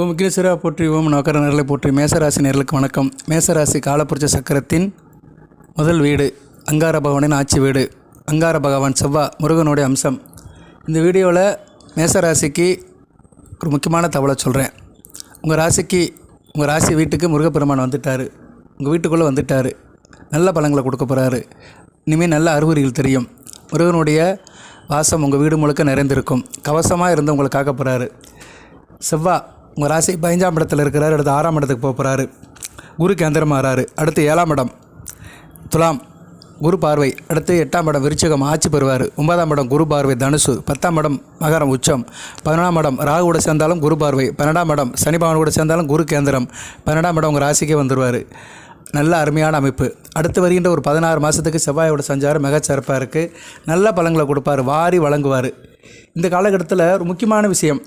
ஓம் விக்னேஸ்வரா போற்றி ஓம் நோக்கர நேரலை போற்றி. மேசராசி நேர்களுக்கு வணக்கம். மேசராசி காலப்புரிச்ச சக்கரத்தின் முதல் வீடு அங்கார பகவானின் ஆட்சி வீடு. அங்கார பகவான் செவ்வா முருகனுடைய அம்சம். இந்த வீடியோவில் மேசராசிக்கு ஒரு முக்கியமான தகவலை சொல்கிறேன் உங்கள் ராசிக்கு உங்கள் ராசி வீட்டுக்கு முருகப்பெருமான் வந்துட்டார். உங்கள் வீட்டுக்குள்ளே வந்துட்டார். நல்ல பழங்களை கொடுக்க போகிறாரு இனிமேல் நல்ல அறிகுறிகள் தெரியும். முருகனுடைய வாசம் உங்கள் வீடு முழுக்க நிறைந்திருக்கும். கவசமாக இருந்து உங்களை காக்க போகிறாரு செவ்வா உங்கள் ராசி பதினஞ்சாம் இடத்துல இருக்கிறாரு அடுத்து ஆறாம் இடத்துக்கு போக போகிறாரு குரு கேந்திரம் அடுத்து ஏழாம் இடம் துலாம் குரு பார்வை. அடுத்து எட்டாம் இடம் விருச்சகம் ஆட்சி பெறுவார். ஒன்பதாம் இடம் குரு பார்வை தனுசு. பத்தாம் இடம் மகரம் உச்சம். பதினொன்றாம் இடம் ராகு கூட சேர்ந்தாலும் குரு பார்வை. பன்னெண்டாம் இடம் சனி கூட சேர்ந்தாலும் குரு கேந்திரம். பன்னெண்டாம் இடம் உங்கள் ராசிக்கே வந்துடுவார் நல்ல அருமையான அமைப்பு. அடுத்து வருகின்ற ஒரு பதினாறு மாதத்துக்கு செவ்வாயோட சஞ்சாரம் மிகச்சிறப்பாக இருக்குது நல்ல பழங்களை கொடுப்பார். வாரி வழங்குவார். இந்த காலகட்டத்தில் ஒரு முக்கியமான விஷயம்.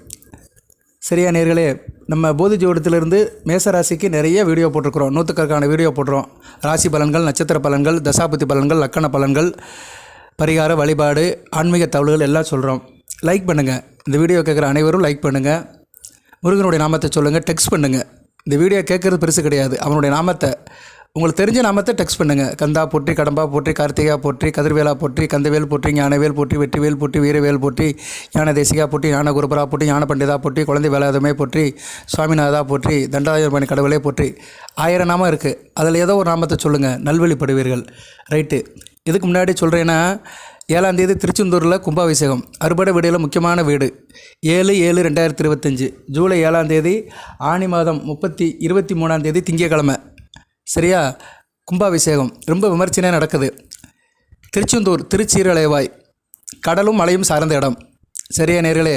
சரியா நேர்களே நம்ம போதி ஜோடத்திலிருந்து மேசராசிக்கு நிறைய வீடியோ போட்டிருக்கிறோம். நூற்றுக்கணக்கான வீடியோ போட்டுறோம் ராசி பலன்கள் நட்சத்திர பலன்கள் தசாபதி பலன்கள் லக்கண பலன்கள் பரிகார வழிபாடு ஆன்மீக தகவல்கள் எல்லாம் சொல்கிறோம் லைக் பண்ணுங்கள் இந்த வீடியோ கேட்குற அனைவரும் லைக் பண்ணுங்கள் முருகனுடைய நாமத்தை சொல்லுங்கள் டெக்ஸ்ட் பண்ணுங்கள் இந்த வீடியோ கேட்குறது பெருசு கிடையாது. அவனுடைய நாமத்தை உங்களுக்கு தெரிஞ்ச நாமத்தை டெக்ஸ்ட் பண்ணுங்கள் கந்தா போற்றி கடம்பா போற்றி கார்த்திகா போற்றி கதிர்வேலா போற்றி கந்தவேல் போற்றி ஞானவேல் போற்றி வெற்றிவேல் போற்றி வீரவேல் போற்றி ஞான தேசிகா போற்றி ஞான குருபரா போற்றி ஞான பண்டிதா போற்றி குழந்தை வேலாதமே போற்றி சுவாமிநாதா போற்றி தண்டாயுதமணி கடவுளே போற்றி. ஆயிரம் நாமம் இருக்குது அதில் ஏதோ ஒரு நாமத்தை சொல்லுங்கள் நல்வழிப்படுவீர்கள். ரைட்டு இதுக்கு முன்னாடி சொல்கிறேன்னா ஏழாம் தேதி திருச்செந்தூரில் கும்பாபிஷேகம். அறுபடை வீடில் முக்கியமான வீடு. ஏழு ஏழு ரெண்டாயிரத்தி இருபத்தஞ்சி. ஜூலை ஏழாம் தேதி ஆனி மாதம் முப்பத்தி இருபத்தி மூணாம் தேதி திங்கக்கிழமை சரியா? கும்பாபிஷேகம். ரொம்ப விமர்சனையாக நடக்குது. திருச்செந்தூர் திருச்சீரலைவாய். கடலும் மலையும் சார்ந்த இடம். சரியா நேர்களே?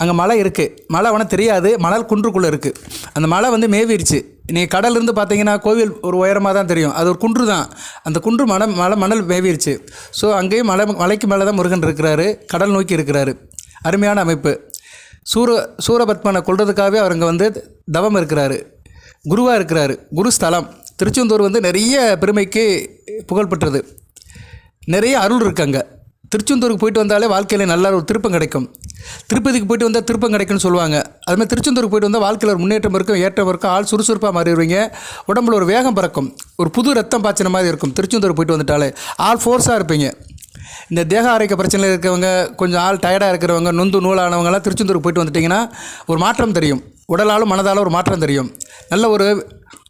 அங்கே மலை இருக்குது மலை உனக்கு தெரியாது. மணல் குன்றுக்குள்ளே இருக்குது அந்த மலை வந்து மேவிருச்சு. நீங்கள் கடல்லேருந்து பார்த்தீங்கன்னா கோவில் ஒரு உயரமாக தான் தெரியும். அது ஒரு குன்று தான். அந்த குன்று மலை மலை மணல் மேவிருச்சு. ஸோ அங்கேயும் மலை மலைக்கு மேலே தான் முருகன் இருக்கிறாரு. கடல் நோக்கி இருக்கிறாரு. அருமையான அமைப்பு. சூர சூரபத்மனை கொள்றதுக்காகவே அவர் அங்கே வந்து தவம் இருக்கிறாரு. குருவாக இருக்கிறாரு. குரு ஸ்தலம். திருச்செந்தூர் வந்து நிறைய பெருமைக்கு புகழ்பெற்றது நிறைய அருள் இருக்காங்க அங்கே. திருச்செந்தூருக்கு போயிட்டு வந்தாலே வாழ்க்கையில் நல்ல ஒரு திருப்பம் கிடைக்கும். திருப்பதிக்கு போயிட்டு வந்தால் திருப்பம் கிடைக்கும்னு சொல்லுவாங்க. அதுமாதிரி திருச்செந்தூருக்கு போயிட்டு வந்தால் வாழ்க்கையில் ஒரு முன்னேற்றம் இருக்கும் ஏற்றம் இருக்கும் ஆள் சுறுசுறுப்பாக மாறிடுவீங்க. உடம்புல ஒரு வேகம் பிறக்கும். ஒரு புது ரத்தம் பாய்ச்சின மாதிரி இருக்கும் திருச்செந்தூர் போயிட்டு வந்துட்டாலே. ஆள் ஃபோர்ஸாக இருப்பீங்க. இந்த தேக ஆரோக்கிய பிரச்சனையில் இருக்கிறவங்க கொஞ்சம் ஆள் டயர்டாக இருக்கிறவங்க நொந்து நூலானவங்கலாம் திருச்செந்தூருக்கு போயிட்டு வந்துட்டிங்கன்னா ஒரு மாற்றம் தெரியும். உடலாலும் மனதாலும் ஒரு மாற்றம் தெரியும். நல்ல ஒரு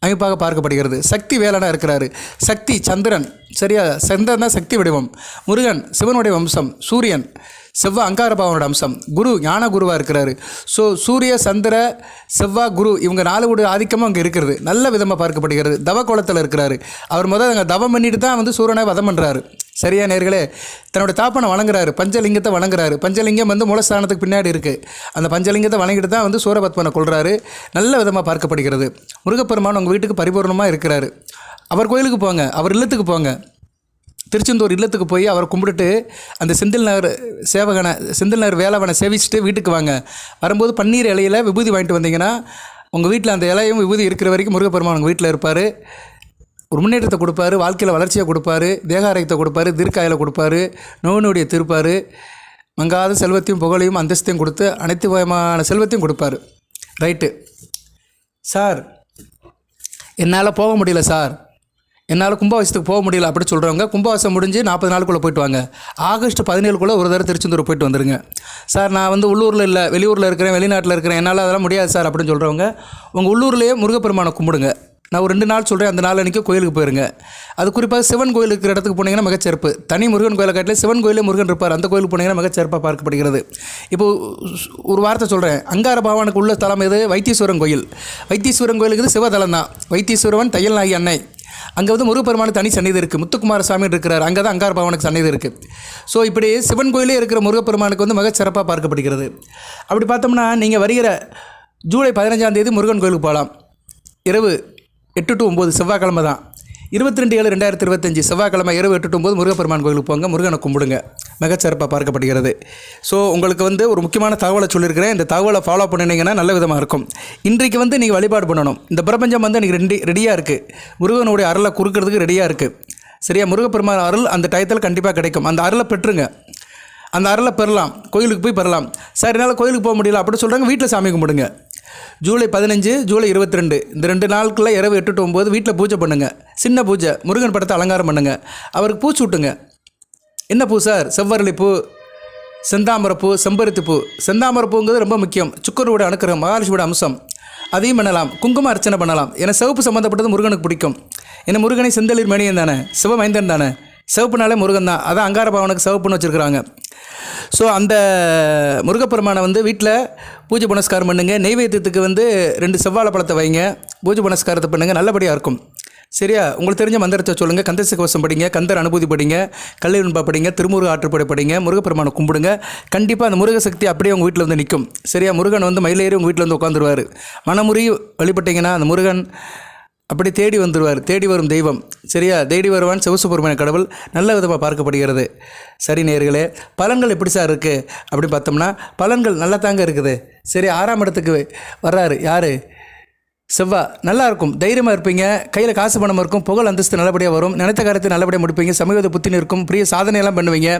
அமைப்பாக பார்க்கப்படுகிறது. சக்தி வேலனாக இருக்கிறாரு. சக்தி சந்திரன். சரியா? சந்திரன் தான் சக்தி வடிவம். முருகன் சிவனுடைய வம்சம். சூரியன் செவ்வா அங்காரபாவனோட அம்சம். குரு ஞான குருவாக இருக்கிறாரு. ஸோ சூரிய சந்திர செவ்வா குரு இவங்க நாலு கூட ஆதிக்கமும் அங்கே இருக்கிறது நல்ல விதமாக பார்க்கப்படுகிறது. தவ கோலத்தில் இருக்கிறாரு. அவர் முதல் அங்கே தவம் பண்ணிட்டு தான் வந்து சூரியனை வதம் பண்ணுறாரு சரியா நேர்களே? தன்னோட தாப்பனை வணங்குறாரு பஞ்சலிங்கத்தை வணங்குறாரு. பஞ்சலிங்கம் வந்து மூலஸ்தானத்துக்கு பின்னாடி இருக்குது அந்த பஞ்சலிங்கத்தை வணங்கிட்டு தான் வந்து சூரபத்மனை கொள்கிறாரு நல்ல விதமாக பார்க்கப்படுகிறது. முருகப்பெருமான் உங்கள் வீட்டுக்கு பரிபூர்ணமாக இருக்கிறாரு. அவர் கோயிலுக்கு போங்க அவர் இல்லத்துக்கு போங்க. திருச்செந்தூர் இல்லத்துக்கு போய் அவரை கும்பிட்டுட்டு அந்த செந்தில் நகர் சேவகனை செந்தில் நகர் வேளாவனை சேவிச்சுட்டு வீட்டுக்கு வாங்க. வரும்போது பன்னீர் இலையில் விபூதி வாங்கிட்டு வந்தீங்கன்னா உங்கள் வீட்டில் அந்த இலையும் விபூதி இருக்கிற வரைக்கும் முருகப்பெருமான் உங்கள் வீட்டில் இருப்பார். ஒரு முன்னேற்றத்தை கொடுப்பாரு வாழ்க்கையில் வளர்ச்சியை கொடுப்பாரு தேகாரயத்தை கொடுப்பாரு தீர்க்காயில் கொடுப்பாரு நோய் நொடியை தீர்ப்பார் மங்காத செல்வத்தையும் புகழையும் அந்தஸ்தையும் கொடுத்து அனைத்து விதமான செல்வத்தையும் கொடுப்பாரு. ரைட்டு. சார் என்னால் போக முடியல சார். என்னால் கும்பாவாசத்துக்கு போக முடியல அப்படின்னு சொல்கிறவங்க கும்பாவாசம் முடிஞ்சு நாற்பது நாளுக்குள்ளே போயிட்டு வாங்க. ஆகஸ்ட் பதினேழுக்குள்ளே ஒரு தடவை திருச்செந்தூர் போயிட்டு வந்துடுங்க சார் நான் வந்து உள்ளூரில் இல்லை வெளியூரில் இருக்கிறேன் வெளிநாட்டில் இருக்கிறேன் என்னால் அதெல்லாம் முடியாது சார் அப்படின்னு சொல்கிறவங்க உங்கள் உள்ளூர்லேயே முருகப்பெருமானை கும்பிடுங்க. நான் ஒரு ரெண்டு நாள் சொல்கிறேன் அந்த நாள் அன்றைக்கி கோயிலுக்கு போயிருங்க. அது குறிப்பாக சிவன் கோயில் இருக்கிற இடத்துக்கு போனீங்கன்னா மிகச்சிறப்பு. தனி முருகன் கோயிலை காட்டிலே சிவன் கோயிலே முருகன் இருப்பார். அந்த கோயிலுக்கு போனீங்கன்னா மிகச்சிறப்பாக பார்க்கப்படுகிறது. இப்போ ஒரு வார்த்தை சொல்கிறேன் அங்கார பகவானுக்கு உள்ள தலம் எது? வைத்தீஸ்வரன் கோயில். வைத்தீஸ்வரன் கோயிலுக்கு சிவதலம் தான். வைத்தீஸ்வரவன் தையல் நாயகி அன்னை. அங்கே வந்து முருகப்பெருமானுக்கு தனி சன்னிதி இருக்குது முத்துக்குமார சாமி இருக்கிறார். அங்கே தான் அங்கார பவனுக்கு சன்னிதி இருக்குது ஸோ இப்படி சிவன் கோயிலே இருக்கிற முருகப்பெருமானுக்கு வந்து மிக சிறப்பாக பார்க்கப்படுகிறது. அப்படி பார்த்தோம்னா நீங்கள் வருகிற ஜூலை பதினஞ்சாம் தேதி முருகன் கோயிலுக்கு போகலாம். இரவு எட்டு டு ஒம்பது செவ்வாய்க்கிழமை தான். இருபத்தி ரெண்டு ஏழு ரெண்டாயிரத்தி இருபத்தஞ்சி செவ்வாய்க்கிழமை இரவு எட்டு டு ஒம்பது முருகப்பெருமான் கோயிலுக்கு போங்க. முருகனை கும்பிடுங்க. மிகச்சிறப்பாக பார்க்கப்படுகிறது. ஸோ உங்களுக்கு வந்து ஒரு முக்கியமான தகவலை சொல்லியிருக்கிறேன். இந்த தகவலை ஃபாலோ பண்ணினீங்கன்னா நல்ல விதமாக இருக்கும். இன்றைக்கு வந்து நீங்கள் வழிபாடு பண்ணணும். இந்த பிரபஞ்சம் வந்து எனக்கு ரெடி ரெடியாக இருக்குது முருகனுடைய அருளை குறுக்கிறதுக்கு ரெடியாக இருக்குது சரியா? முருகப்பெருமான் அருள் அந்த டயத்தில் கண்டிப்பாக கிடைக்கும். அந்த அருளை பெற்றுங்க அந்த அருளை பெறலாம். கோயிலுக்கு போய் பெறலாம். சார் என்னால் கோயிலுக்கு போக முடியல. அப்படி சொல்கிறாங்க வீட்டில் சாமி கும்பிடுங்க. ஜூலை பதினஞ்சு ஜூலை இருபத்தி ரெண்டு இந்த ரெண்டு நாளுக்குள்ளே இரவு எட்டு டு ஒம்பது வீட்டில் பூஜை பண்ணுங்கள் சின்ன பூஜை முருகன் படத்தை அலங்காரம் பண்ணுங்கள் அவருக்கு பூச்சி விட்டுங்க என்ன பூ சார்? செவ்வரளி பூ செம்பருத்திப்பூ. செம்பருத்தி பூ ரொம்ப முக்கியம். சுக்கரோட அணுக்கிற மகாலட்சுமியோட அம்சம். அதையும் பண்ணலாம். குங்கும அர்ச்சனை பண்ணலாம். ஏன்னா சிவப்பு சம்மந்தப்பட்டது முருகனுக்கு பிடிக்கும். ஏன்னா முருகனை செந்தளிர் மணியன் தானே. சிவமைந்தன் தானே. சிவப்புனாலே முருகன் தான் அதான் அங்கார பவனுக்கு சிவப்புன்னு வச்சுருக்குறாங்க. ஸோ அந்த முருகப்பெருமானை வந்து வீட்டில் பூஜை புனஸ்காரம் பண்ணுங்க. நெய்வேத்தியத்துக்கு வந்து ரெண்டு செவ்வாழை பழத்தை வைங்க. பூஜை புனஸ்காரத்தை பண்ணுங்கள் நல்லபடியாக இருக்கும். சரியா? உங்களுக்கு தெரிஞ்ச மந்திரத்தை சொல்லுங்கள் கந்தசி கவசம் படிங்க. கந்தர் அனுபூதி படிங்க. கல்லூரின்பா படிங்க. திருமுருக ஆற்றுப்படை படிங்க. முருகப்பெருமானை கும்பிடுங்க. கண்டிப்பாக அந்த முருக சக்தி அப்படியே உங்கள் வீட்டில் வந்து நிற்கும் சரியா? முருகன் வந்து மயிலேறி உங்கள் வீட்டில் வந்து உட்காந்துருவார் மனமுறி வழிபட்டிங்கன்னா அந்த முருகன் அப்படி தேடி வந்துடுவார் தேடி வரும் தெய்வம். சரியா? தேடி வருவான் சிவசுப்பிரமணிய கடவுள். நல்ல விதமாக பார்க்கப்படுகிறது. சரி நேர்களே பலன்கள் எப்படி சார் இருக்குது அப்படின்னு பார்த்தோம்னா பலன்கள் நல்லா தாங்க இருக்குது. சரி ஆறாம் இடத்துக்கு வர்றாரு. யார்? செவ்வாய் நல்லா இருக்கும் தைரியமாக இருப்பீங்க. கையில் காசு பணம் இருக்கும். புகழ் அந்தஸ்து நல்லபடியாக வரும். நினைத்த காரியத்தை நல்லபடியாக முடிப்பீங்க. சமீபத்தை புத்தின் இருக்கும் பெரிய சாதனையெல்லாம் பண்ணுவீங்க.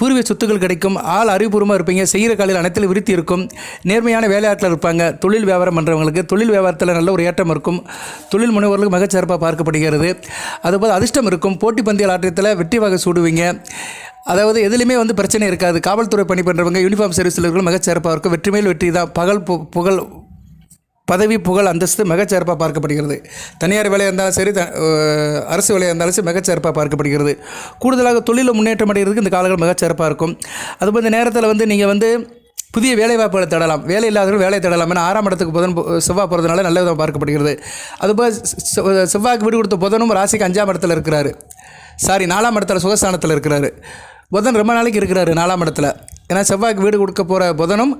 பூர்வீக சொத்துக்கள் கிடைக்கும். ஆள் அறிவுபூர்வமாக இருப்பீங்க. செய்கிற காலையில் அனைத்தில் விருத்தி இருக்கும். நேர்மையான வேலையாட்கள் இருப்பாங்க. தொழில் வியாபாரம் பண்ணுறவங்களுக்கு தொழில் வியாபாரத்தில் நல்ல ஒரு ஏற்றம் இருக்கும். தொழில் முனைவர்களுக்கு மிகச்சிறப்பாக பார்க்கப்படுகிறது. அதுபோல் அதிர்ஷ்டம் இருக்கும். போட்டி பந்தய ஆட்டத்தில் வெற்றி வகை சூடுவீங்க. அதாவது எதுலையுமே வந்து பிரச்சனை இருக்காது. காவல்துறை பணி பண்ணுறவங்க யூனிஃபார்ம் சர்வீஸில் இருக்கிற மிகச்சிறப்பாக இருக்கும். வெற்றி மேல் வெற்றி தான் பகல் பு புகழ் பதவி புகழ் அந்தஸ்து மிகச்சிறப்பாக பார்க்கப்படுகிறது. தனியார் வேலையாக இருந்தாலும் சரி த அரசு வேலையாக இருந்தாலும் சரி மிகச்சிறப்பாக பார்க்கப்படுகிறது. கூடுதலாக தொழிலில் முன்னேற்றம் அடைகிறதுக்கு இந்த காலங்கள் மிகச்சிறப்பாக இருக்கும். அதுபோல் இந்த நேரத்தில் வந்து நீங்கள் வந்து புதிய வேலைவாய்ப்புகளை தேடலாம். வேலை இல்லாதவர்கள் வேலை தேடலாம். ஏன்னா ஆறாம் இடத்துக்கு புதன் செவ்வாய் போகிறதுனால நல்ல விதமாக பார்க்கப்படுகிறது. அதுபோல் செவ்வாய்க்கு வீடு கொடுத்த புதனும் ராசிக்கு அஞ்சாம் இடத்துல இருக்கிறாரு. சாரி நாலாம் இடத்துல சுகஸ்தானத்தில் இருக்கிறாரு. புதன் ரொம்ப நாளைக்கு இருக்கிறாரு நாலாம் இடத்துல. ஏன்னா செவ்வாய்க்கு வீடு கொடுக்க போகிற புதனும்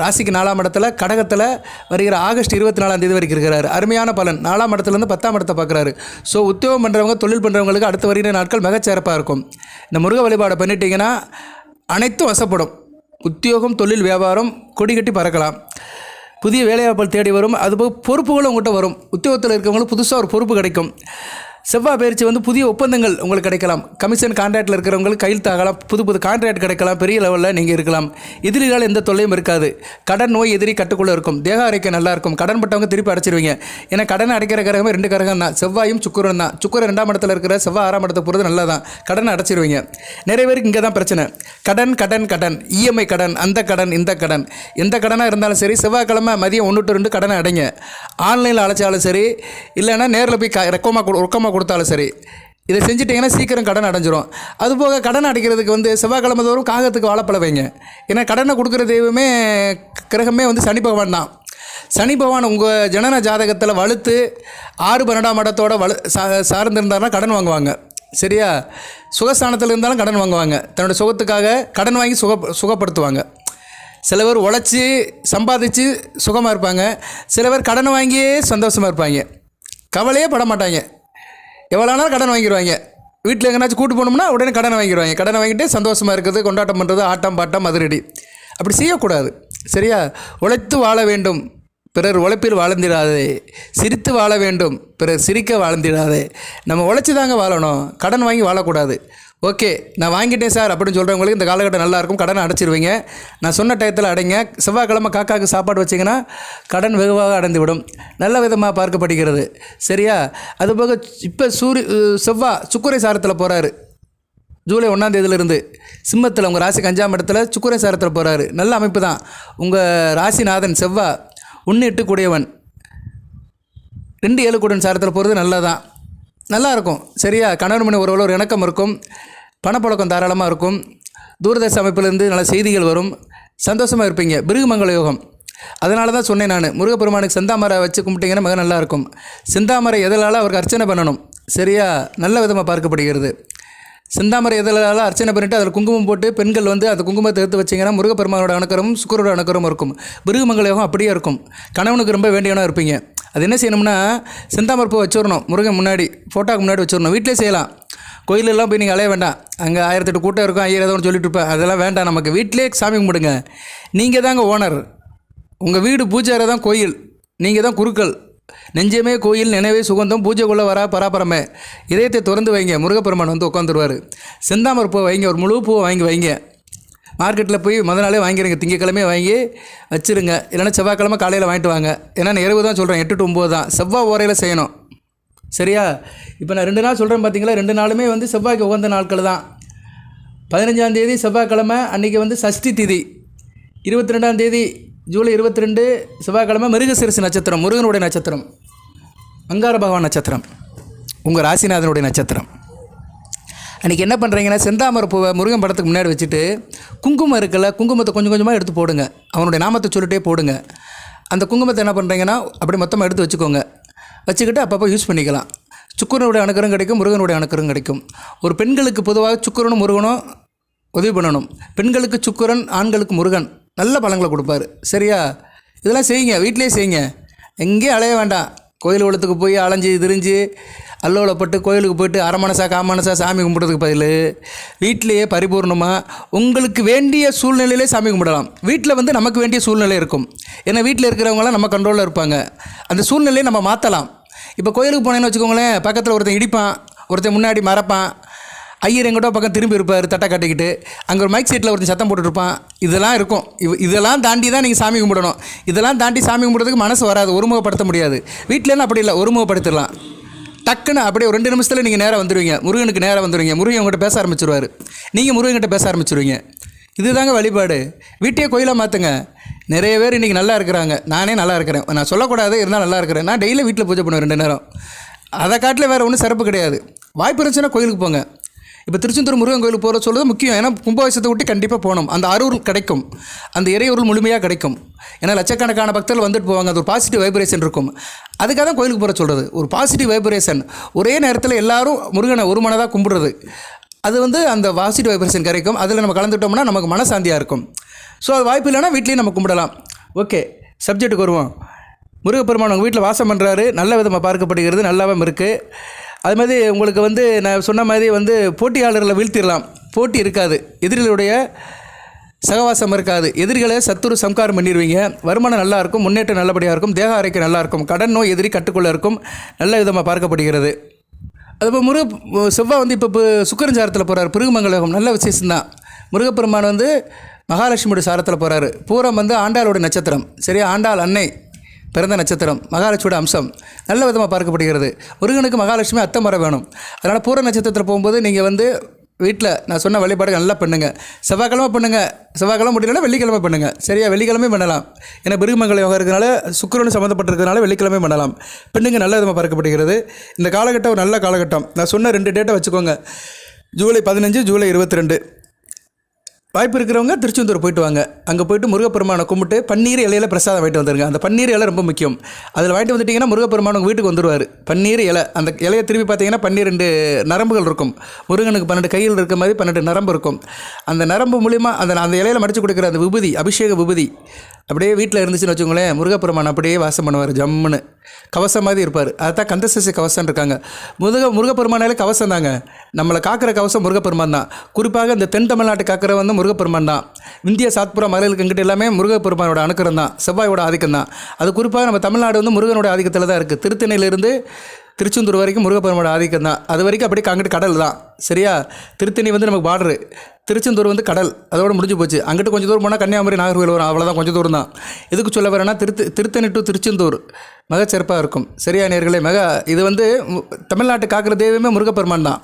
ராசிக்கு நாலாம் இடத்துல கடகத்தில் வருகிற ஆகஸ்ட் இருபத்தி நாலாம் தேதி வரைக்கும் இருக்கிறாரு. அருமையான பலன். நாலாம் இடத்துலேருந்து பத்தாம் இடத்தை பார்க்குறாரு. ஸோ உத்தியோகம் பண்ணுறவங்க தொழில் பண்ணுறவங்களுக்கு அடுத்து வருகிற நாட்கள் மிகச்சிறப்பாக இருக்கும். இந்த முருக வழிபாடை பண்ணிட்டீங்கன்னா அனைத்தும் வசப்படும். உத்தியோகம் தொழில் வியாபாரம் கொடி கட்டி பறக்கலாம். புதிய வேலைவாய்ப்புகள் தேடி வரும். அதுபோக பொறுப்புகளும் உங்கள்கிட்ட வரும். உத்தியோகத்தில் இருக்கிறவங்களுக்கு புதுசாக ஒரு பொறுப்பு கிடைக்கும். செவ்வாய் பயிற்சி வந்து புதிய ஒப்பந்தங்கள் உங்களுக்கு கிடைக்கலாம். கமிஷன் கான்ட்ராக்டில் இருக்கிறவங்களுக்கு கையெழுத்தாகலாம் புது புது கான்ட்ராக்ட் கிடைக்கலாம். பெரிய லெவலில் நீங்கள் இருக்கலாம். எதிரிகளால் எந்த தொல்லையும் இருக்காது. கடன் நோய் எதிரி கட்டுக்குள்ளே இருக்கும். தேக ஆரோக்கியம் நல்லா இருக்கும். கடன் பட்டவங்க திருப்பி அடைச்சிருவீங்க. ஏன்னா கடன் அடைக்கிற கிரகமே ரெண்டு கிரகம் தான். செவ்வாயும் சுக்கரன் தான். சுக்கரன் ரெண்டாம் இடத்துல இருக்கிற செவ்வாய் ஆறாம் இடத்துக்கு போகிறது நல்லதான் கடன் அடைச்சிருவீங்க. நிறைய பேருக்கு இங்கே தான் பிரச்சனை. கடன் கடன் கடன். இஎம்ஐ கடன் அந்த கடன் இந்த கடன். எந்த கடனாக இருந்தாலும் சரி செவ்வாய்க்கிழமை மதியம் ஒன்று டு ரெண்டு கடனை அடைங்க. ஆன்லைனில் அழைச்சாலும் சரி இல்லைன்னா நேரில் போய் க ரொக்கமாக ரொக்கமாக ரொக்கமாக கொடுத்தாலும் சரி. இதை செஞ்சிட்டிங்கன்னா சீக்கிரம் கடன் அடைஞ்சிரும். அதுபோக கடன் அடைக்கிறதுக்கு வந்து செவ்வாய்க்கிழமை தோறும் காகத்துக்கு வாழைப்பழம் வைங்க. ஏன்னா கடனை கொடுக்குற தெய்வமே கிரகமே வந்து சனி பகவான் தான். சனி பகவான் உங்கள் ஜனன ஜாதகத்தில் வலுத்து ஆறு பன்னெண்டாம் இடத்தோட வலு சா சார்ந்திருந்தாருன்னா கடன் வாங்குவாங்க. சரியா? சுகஸ்தானத்தில் இருந்தாலும் கடன் வாங்குவாங்க. தன்னோட சுகத்துக்காக கடன் வாங்கி சுக சுகப்படுத்துவாங்க. சில பேர் உழைச்சி சம்பாதிச்சு சுகமாக இருப்பாங்க. சில பேர் கடன் வாங்கியே சந்தோஷமாக இருப்பாங்க. கவலையே பட மாட்டாங்க. எவ்வளோ நாளும் கடன் வாங்கிடுவாங்க. வீட்டில் எங்கேனாச்சும் கூட்டு போனோம்னா உடனே கடனை வாங்கிடுவாங்க. கடனை வாங்கிட்டு சந்தோஷமாக இருக்கிறது கொண்டாட்டம் பண்ணுறது ஆட்டம் பாட்டம் மதுரடி. அப்படி செய்யக்கூடாது. சரியா? உழைத்து வாழ வேண்டும். பிறர் உழைப்பில் வாழ்ந்திடாதே. சிரித்து வாழ வேண்டும். பிறர் சிரிக்க வாழ்ந்திடாதே. நம்ம உழைச்சி தாங்க வாழணும். கடன் வாங்கி வாழக்கூடாது. ஓகே நான் வாங்கிட்டேன் சார் அப்படின்னு சொல்கிறவங்களுக்கு இந்த காலகட்டம் நல்லாயிருக்கும். கடனை அடைச்சிருவீங்க. நான் சொன்ன டயத்தில் அடைங்க. செவ்வாய்க்கிழமை காக்காவுக்கு சாப்பாடு வச்சிங்கன்னா கடன் வெகுவாக அடைந்து விடும் நல்ல விதமாக பார்க்கப்படுகிறது. சரியா? அதுபோக இப்போ சூரிய செவ்வாய் சுக்குரை சாரத்தில் போகிறாரு ஜூலை ஒன்றாம் தேதியிலிருந்து சிம்மத்தில் உங்கள் ராசிக்கு அஞ்சாம் இடத்துல சுக்குரை சாரத்தில் போகிறாரு நல்ல அமைப்பு தான். உங்கள் ராசிநாதன் செவ்வாய் ஒன்று எட்டு கூடியவன் ரெண்டு ஏழு கூடன் சாரத்தில் போகிறது நல்லதான். நல்லா இருக்கும் சரியா? கணவன் மணி உறவில் ஒரு இணக்கம் இருக்கும். பணப்பழக்கம் தாராளமாக இருக்கும். தூரதர்ஷ அமைப்பிலிருந்து நல்ல செய்திகள் வரும். சந்தோஷமாக இருப்பீங்க. பிருகுமங்கல யோகம். அதனால தான் சொன்னேன் நான். முருகப்பெருமானுக்கு செந்தாமரை வச்சு கும்பிட்டீங்கன்னா மிக நல்லாயிருக்கும். செந்தாமரை எதனால் அவருக்கு அர்ச்சனை பண்ணணும்? சரியா? நல்ல விதமாக பார்க்கப்படுகிறது. செந்தாமரை எதலால் அர்ச்சனை பண்ணிவிட்டு அதில் குங்குமம் போட்டு பெண்கள் வந்து அந்த குங்குமத்தை எடுத்து வச்சிங்கன்னா முருகப்பெருமானோட அணுக்கரமும் சுக்கரோட அணுக்கரமும் இருக்கும். பிருகுமங்கல யோகம் அப்படியே இருக்கும். கணவனுக்கு ரொம்ப வேண்டியவனாக இருப்பீங்க. அது என்ன செய்யணும்னா செந்தாமரப்பூ வச்சிடணும் முருகன் முன்னாடி ஃபோட்டோக்கு முன்னாடி வச்சிடணும் வீட்டிலே செய்யலாம். கோயிலெல்லாம் போய் நீங்கள் அலைய வேண்டாம். அங்கே ஆயிரத்தெட்டு கூட்டம் இருக்கும் ஐயர் ஏதோ ஒன்று சொல்லிட்டு இருப்பேன் அதெல்லாம் வேண்டாம். நமக்கு வீட்டிலே சாமி கும்பிடுங்க. நீங்கள் தாங்க ஓனர் உங்கள் வீடு பூஜை தான் கோயில். நீங்கள் தான் குருக்கள். நெஞ்சமே கோயில் நினைவே சுகந்தம் பூஜைக்குள்ளே வரா பராபரமே. இதயத்தை திறந்து வைங்க. முருகப்பெருமான் வந்து உட்காந்துருவார் செந்தாமர் பூ வைங்க. ஒரு முழு பூவை வாங்கி வைங்க. மார்க்கெட்டில் போய் முத நாளே வாங்கிடுங்க திங்கக்கிழமையே வாங்கி வச்சுருங்க. இல்லைன்னா செவ்வாய்க்கிழமை காலையில் வாங்கிட்டு வாங்க. ஏன்னா நான் இரவு தான் சொல்கிறேன் எட்டு டு ஒம்பது தான். செவ்வாய் ஓரையில் செய்யணும். சரியா? இப்போ நான் ரெண்டு நாள் சொல்கிறேன் பார்த்தீங்களா ரெண்டு நாளுமே வந்து செவ்வாய்க்கு உகந்த நாட்கள் தான். பதினஞ்சாம் தேதி செவ்வாய்க்கிழமை அன்றைக்கி வந்து சஷ்டி திதி. இருபத்தி ரெண்டாம் தேதி ஜூலை இருபத்தி ரெண்டு செவ்வாய்க்கிழமை மிருகசிரசு நட்சத்திரம் முருகனுடைய நட்சத்திரம் அங்கார பகவான் நட்சத்திரம் உங்கள் ராசிநாதனுடைய நட்சத்திரம். அன்றைக்கி என்ன பண்ணுறீங்கன்னா செந்தாமரை பூவை முருகன் படத்துக்கு முன்னாடி வச்சுட்டு குங்குமம் இருக்குல்ல குங்குமத்தை கொஞ்சம் கொஞ்சமாக எடுத்து போடுங்க. அவனுடைய நாமத்தை சொல்லிட்டே போடுங்க. அந்த குங்குமத்தை என்ன பண்ணுறீங்கன்னா அப்படி மொத்தமாக எடுத்து வச்சுக்கோங்க. வச்சுக்கிட்டு அப்பப்போ யூஸ் பண்ணிக்கலாம். சுக்கரனுடைய அணுக்கரும் கிடைக்கும் முருகனுடைய அணுக்கரும் கிடைக்கும். ஒரு பெண்களுக்கு பொதுவாக சுக்கரனும் முருகனும் உதவி பண்ணணும். பெண்களுக்கு சுக்கரன் ஆண்களுக்கு முருகன் நல்ல பழங்களை கொடுப்பாரு. சரியா? இதெல்லாம் செய்யுங்க வீட்டிலேயே செய்யுங்க. எங்கேயும் அலைய வேண்டாம். கோயில் குளத்துக்கு போய் அலைஞ்சு திரிஞ்சு அல்லோலப்பட்டு கோயிலுக்கு போயிட்டு அரை மனசா காமனசா சாமி கும்பிட்றதுக்கு பதில் வீட்டிலேயே பரிபூர்ணமாக உங்களுக்கு வேண்டிய சூழ்நிலையிலே சாமி கும்பிடலாம். வீட்டில் வந்து நமக்கு வேண்டிய சூழ்நிலை இருக்கும். ஏன்னா வீட்டில் இருக்கிறவங்களாம் நம்ம கண்ட்ரோலில் இருப்பாங்க. அந்த சூழ்நிலையை நம்ம மாற்றலாம் இப்போ கோயிலுக்கு போனேன்னு வச்சுக்கோங்களேன் பக்கத்தில் ஒருத்தன் இடிப்பான் ஒருத்தன் முன்னாடி மறப்பான் ஐயர் எங்கிட்ட பக்கம் திரும்பி இருப்பார் தட்டை கட்டிக்கிட்டு. அங்கே ஒரு மைக் சீட்டில் ஒருத்தன் சத்தம் போட்டுட்ருப்பான். இதெல்லாம் இருக்கும். இவ் இதெல்லாம் தாண்டி தான் நீங்கள் சாமி கும்பிடணும். இதெல்லாம் தாண்டி சாமி கும்பிட்றதுக்கு மனசு வராது. ஒருமுகப்படுத்த முடியாது. வீட்டிலன்னு அப்படி இல்லை. ஒருமுகப்படுத்திடலாம். டக்குன்னு அப்படியே ஒரு ரெண்டு நிமிஷத்தில் நீங்கள் நேராக வந்துடுவீங்க முருகனுக்கு நேராக வந்துடுவீங்க முருகன் உங்கள்கிட்ட பேச ஆரம்பிச்சிருவார். நீங்கள் முருகன்கிட்ட பேச ஆரம்பிச்சிருவீங்க. இதுதாங்க வழிபாடு. வீட்டையே கோயிலாக மாற்றுங்க நிறைய பேர் இன்றைக்கி நல்லா இருக்கிறாங்க. நானே நல்லா இருக்கிறேன். நான் சொல்லக்கூடாது இருந்தால் நல்லா இருக்கிறேன். நான் டெய்லி வீட்டில் பூஜை பண்ணுவேன் ரெண்டு நேரம். அதை காட்டில் வேறு ஒன்றும் சிறப்பு கிடையாது. வாய்ப்பு இருந்துச்சுன்னா கோயிலுக்கு போங்க. இப்போ திருச்செந்தூர் முருகன் கோயிலுக்கு போகிற சொல்கிறது முக்கியம். ஏன்னா கும்பாபிஷத்தை விட்டு கண்டிப்பாக போகணும். அந்த அருள் கிடைக்கும். அந்த இறையொருள் முழுமையாக கிடைக்கும். ஏன்னா லட்சக்கணக்கான பக்தர்கள் வந்துட்டு போவாங்க. அது ஒரு பாசிட்டிவ் வைப்ரேஷன் இருக்கும். அதுக்காக தான் கோயிலுக்கு போகிற சொல்கிறது ஒரு பாசிட்டிவ் வைப்ரேஷன் ஒரே நேரத்தில் எல்லாரும் முருகனை ஒரு மனதாக கும்பிடுறது. அது வந்து அந்த பாசிட்டிவ் வைப்ரேஷன் கிடைக்கும். அதில் நம்ம கலந்துட்டோம்னா நமக்கு மனசாந்தியாக இருக்கும். ஸோ அது வாய்ப்பு இல்லைன்னா வீட்லேயும் நம்ம கும்பிடலாம். ஓகே சப்ஜெக்ட்டுக்கு வருவோம். முருகப்பெருமான் உங்கள் வீட்டில் வாசம் பண்ணுறாரு நல்ல விதமாக பார்க்கப்படுகிறது. நல்லாவும் இருக்குது அது மாதிரி உங்களுக்கு வந்து நான் சொன்ன மாதிரி வந்து போட்டியாளர்களை வீழ்த்திடலாம். போட்டி இருக்காது. எதிரிகளுடைய சகவாசம் இருக்காது. எதிரிகளை சத்துரு சம்காரம் பண்ணிடுவீங்க. வருமானம் நல்லா இருக்கும் முன்னேற்றம் நல்லபடியாக இருக்கும் தேக ஆரோக்கியம் நல்லா இருக்கும். கடன் நோய் எதிரி கட்டுக்குள்ளே இருக்கும். நல்ல விதமாக பார்க்கப்படுகிறது. அதுபோல் முருக செவ்வாய் வந்து இப்போ இப்போ சுக்கரஞ்சாரத்தில் போகிறார் பிருகுமங்கலகம் நல்ல விசேஷம்தான். முருகப்பெருமான் வந்து மகாலட்சுமியோட சாரத்தில் போகிறாரு பூரம் வந்து ஆண்டாளோட நட்சத்திரம். சரியா? ஆண்டாள் அன்னை. பிறந்த நட்சத்திரம் மகாலட்சுமியோட அம்சம் நல்ல விதமாக பார்க்கப்படுகிறது. முருகனுக்கு மகாலட்சுமி அத்தை மரம் வேணும். அதனால் பூர நட்சத்திரத்தில் போகும்போது நீங்கள் வந்து வீட்டில் நான் சொன்ன வழிபாடு நல்லா பண்ணுங்கள் செவ்வாய்க்கிழமை பண்ணுங்கள் செவ்வாய்க்கிழமை முடியலன்னா வெள்ளிக்கிழமை பண்ணுங்கள் சரியா? வெள்ளிக்கிழமை பண்ணலாம். ஏன்னா பிருகமங்கல யோகம் இருக்கிறனால சம்மந்தப்பட்டிருக்கிறதுனால வெள்ளிக்கிழமை பண்ணலாம். பெண்ணுங்க நல்ல விதமாக பார்க்கப்படுகிறது. இந்த காலகட்டம் ஒரு நல்ல காலகட்டம். நான் சொன்ன ரெண்டு டேட்டை வச்சுக்கோங்க. ஜூலை பதினஞ்சு ஜூலை இருபத்தி ரெண்டு. வாய்ப்பு இருக்கிறவங்க திருச்செந்தூர் போயிட்டு வாங்க. அங்கே போயிட்டு முருகப்பெருமானை கும்பிட்டு பன்னீர் இலையில பிரசாதம் வாங்கிட்டு வந்துருங்க. அந்த பன்னீர் இலை ரொம்ப முக்கியம். அதில் வாங்கிட்டு வந்துட்டிங்கன்னா முருகப்பெருமான் உங்கள் வீட்டுக்கு வந்துடுவார் பன்னீர் இலை அந்த இலையை திரும்பி பார்த்தீங்கன்னா பன்னிரெண்டு நரம்புகள் இருக்கும். முருகனுக்கு பன்னெண்டு கையில் இருக்க மாதிரி பன்னெண்டு நரம்பு இருக்கும். அந்த நரம்பு மூலிமா அந்த அந்த இலையில மடிச்சு கொடுக்குற அந்த விபூதி அபிஷேக விபூதி அப்படியே வீட்டில் இருந்துச்சுன்னு வச்சுக்கோங்களேன் முருகப்பெருமான் அப்படியே வாசம் பண்ணுவார் ஜம்முன்னு. கவசம் மாதிரி இருப்பார். அதுதான் கந்தசசி கவசம் இருக்காங்க. முருக முருகப்பெருமானாலே கவசம் தாங்க. நம்மளை காக்கிற கவசம் முருகப்பெருமான் தான். குறிப்பாக இந்த தென் தமிழ்நாட்டு காக்கிற வந்து முருகப்பெருமான் தான். இந்திய சாத்புரா மலைகளுக்கு எங்கிட்ட எல்லாமே முருகப்பெருமானோட அணுக்கரம் தான். செவ்வாயோட ஆதிக்கம் தான். அது குறிப்பாக நம்ம தமிழ்நாடு வந்து முருகனோட ஆதிக்கத்தில் தான் இருக்குது திருத்தணியிலிருந்து திருச்செந்தூர் வரைக்கும் முருகப்பெருமானோட ஆதிக்கம் தான். அது வரைக்கும் அப்படியே காங்கிட்டு கடல் தான். சரியா? திருத்தணி வந்து நமக்கு பார்டரு திருச்செந்தூர் வந்து கடல். அதோட முடிஞ்சு போச்சு. அங்கிட்டு கொஞ்சம் தூரம் போனால் கன்னியாகுமரி நாகர்கோவில் வரும். அவ்வளோதான் கொஞ்சம் தூரம் தான். எதுக்கு சொல்ல வரேன்னா திருத்து திருத்தணி டு திருச்செந்தூர். மிக சிறப்பாக இருக்கும். சரியா நேர்களே மிக இது வந்து தமிழ்நாட்டு காக்கிற தெய்வமே முருகப்பெருமான் தான்.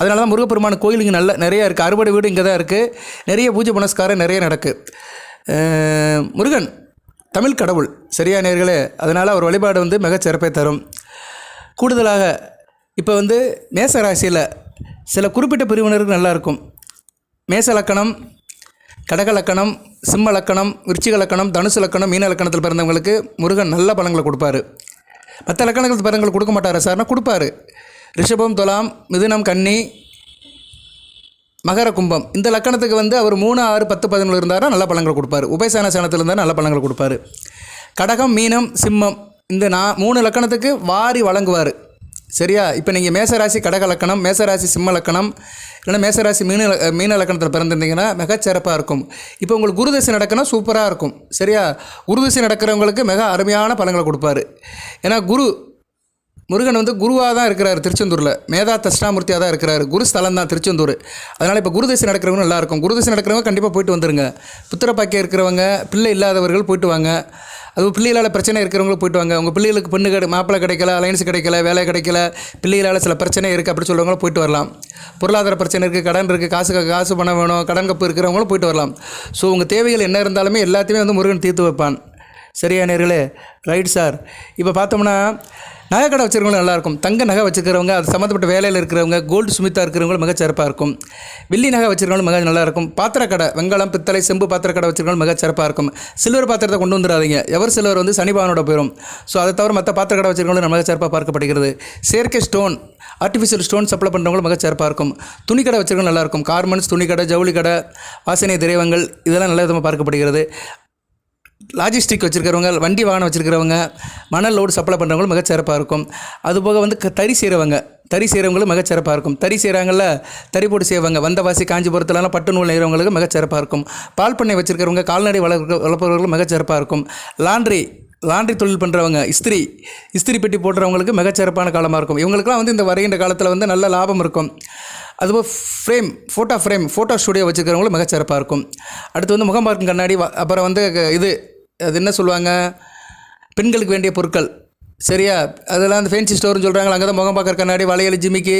அதனால தான் முருகப்பெருமான் கோயில் இங்கே நல்ல நிறையா இருக்குது அறுபடை வீடு இங்கே தான் இருக்குது நிறைய பூஜை புனஸ்காரம் நிறைய நடக்கு. முருகன் தமிழ் கடவுள். சரியா நேர்களே அதனால் அவர் வழிபாடு வந்து மிக சிறப்பை தரும். கூடுதலாக இப்போ வந்து மேச ராசியில் சில குறிப்பிட்ட பிரிவினருக்கு நல்லாயிருக்கும் மேச லக்கணம் கடக லக்கணம் சிம்ம லக்கணம் விருச்சிக லக்கணம் தனுசு லக்கணம் மீன லக்கணத்தில் பிறந்தவங்களுக்கு முருகன் நல்ல பலன்களை கொடுப்பாரு. மற்ற லக்கணங்கள் பிறந்தவங்களுக்கு கொடுக்க மாட்டாரா சார்னா கொடுப்பாரு. ரிஷபம் துலாம் மிதுனம் கன்னி மகர கும்பம். இந்த லக்கணத்துக்கு வந்து அவர் மூணு ஆறு பத்து பதினொன்று இருந்தாரா நல்ல பலன்கள் கொடுப்பாரு. உபயசான சாணத்தில் இருந்தால் நல்ல பலன்கள் கொடுப்பாரு. கடகம் மீனம் சிம்மம் இந்த நான் மூணு லக்கணத்துக்கு வாரி வழங்குவார். சரியா? இப்போ நீங்கள் மேசராசி கடக லக்கணம் மேசராசி சிம்ம லக்கணம் இல்லைன்னா மேசராசி மீன மீன லக்கணத்தில் பிறந்திருந்தீங்கன்னா மிக சிறப்பாக இருக்கும். இப்போ உங்களுக்கு குருதசை நடக்கணும் சூப்பராக இருக்கும். சரியா? குருதசை நடக்கிறவங்களுக்கு மிக அருமையான பலன்களை கொடுப்பாரு. ஏன்னா குரு முருகன் வந்து குருவாக தான் இருக்கிறார் திருச்செந்தூரில். மேதா தஷ்டாமூர்த்தியாக தான் இருக்கிறார். குரு ஸ்தலம் தான் திருச்செந்தூர். அதனால் இப்போ குருதசை நடக்கிறவங்க நல்லாயிருக்கும் குருதசை நடக்கிறவங்க கண்டிப்பாக போயிட்டு வந்துருங்க. புத்திரப்பாக்கியம் இருக்கிறவங்க பிள்ளை இல்லாதவர்கள் போயிட்டு வாங்க. அது பிள்ளைகளால் பிரச்சனை இருக்கிறவங்களும் போயிட்டு வாங்க. உங்கள் பிள்ளைகளுக்கு பெண்ணு கிடை மாப்பிள்ளை கிடைக்கல அலைன்ஸ் கிடைக்கல வேலை கிடைக்கல பிள்ளைகளால் சில பிரச்சனை இருக்குது அப்படி சொல்கிறவங்களும் போயிட்டு வரலாம். பொருளாதார பிரச்சனை இருக்குது கடன் இருக்குது காசு காசு பணம் வேணும் கடன் கப்பு இருக்கிறவங்களும் போயிட்டு வரலாம். ஸோ உங்கள் தேவைகள் என்ன இருந்தாலுமே எல்லாத்தையுமே வந்து முருகன் தீர்த்து வைப்பான். சரியா நேர்களே? ரைட் சார் இப்போ பார்த்தோம்னா நகை கடை வச்சுருக்கவங்களும் நல்லாயிருக்கும். தங்க நகை வச்சுருக்கிறவங்க அது சம்மந்தப்பட்ட வேலையில் இருக்கிறவங்க கோல்டு சுமித்தா இருக்கிறவங்களும் மிக சிறப்பாக இருக்கும். வெள்ளி நகை வச்சுருக்கவங்களும் மிக நல்லா இருக்கும் பாத்திர கடை வெங்காளம் பித்தளை செம்பு பாத்திர கடை வச்சுருக்கவங்களும் மிக சிறப்பாக இருக்கும். சில்வர் பாத்திரத்தை கொண்டு வந்துடாதீங்க. எவர் சில்வர் வந்து சனிபாவனோட போயிடும் ஸோ அதை தவிர மற்ற பாத்திர கடை வச்சுருக்கவங்களும் மிகச் சிறப்பாக பார்க்கப்படுகிறது. செயற்கை ஸ்டோன் ஆர்டிஃபிஷியல் ஸ்டோன் சப்ளை பண்ணுறவங்களும் மிக சிறப்பாக இருக்கும். துணி கடை வச்சுருக்கவங்க நல்லாயிருக்கும். கார்மெண்ட்ஸ் துணி கடை ஜவுளி கடை வாசனை திரைவங்கள் இதெல்லாம் நல்ல விதமாக பார்க்கப்படுகிறது. லாஜிஸ்டிக் வச்சுருக்கிறவங்க வண்டி வாகனம் வச்சுருக்கிறவங்க மணல் லோடு சப்ளை பண்ணுறவங்களும் மிகச்சிறப்பாக இருக்கும். அதுபோக வந்து க தறி செய்கிறவங்க தறி செய்கிறவங்களும் மிகச்சிறப்பாக இருக்கும். தறி செய்கிறாங்கல்ல தறி போட்டு செய்வாங்க வந்தவாசி காஞ்சிபுரத்துலலாம் பட்டு நூல் நெய்கிறவங்களுக்கு மிகச்சிறப்பாக இருக்கும். பால் பண்ணை வச்சுருக்கிறவங்க கால்நடை வளர்க்க வளர்ப்பவர்களும் மிகச்சிறப்பாக இருக்கும். லாண்ட்ரி லாண்ட்ரி தொழில் பண்ணுறவங்க இஸ்திரி இஸ்திரி பெட்டி போடுறவங்களுக்கு மிகச்சிறப்பான காலமாக இருக்கும். இவங்களுக்குலாம் வந்து இந்த வருகின்ற காலத்தில் வந்து நல்ல லாபம் இருக்கும். அதுபோல் frame photo frame photo studio வச்சுருக்கிறவங்களும் மிகச்சிறப்பாக இருக்கும். அடுத்து வந்து முகம் பார்க்கும் கண்ணாடி அப்புறம் வந்து க- இது அது என்ன சொல்லுவாங்க? பெண்களுக்கு வேண்டிய பொருட்கள். சரியா? அதெல்லாம் அந்த ஃபேன்சி ஸ்டோர்னு சொல்கிறாங்க அங்கே தான் முகம் பார்க்குற கண்ணாடி வளையல் ஜிமிக்கி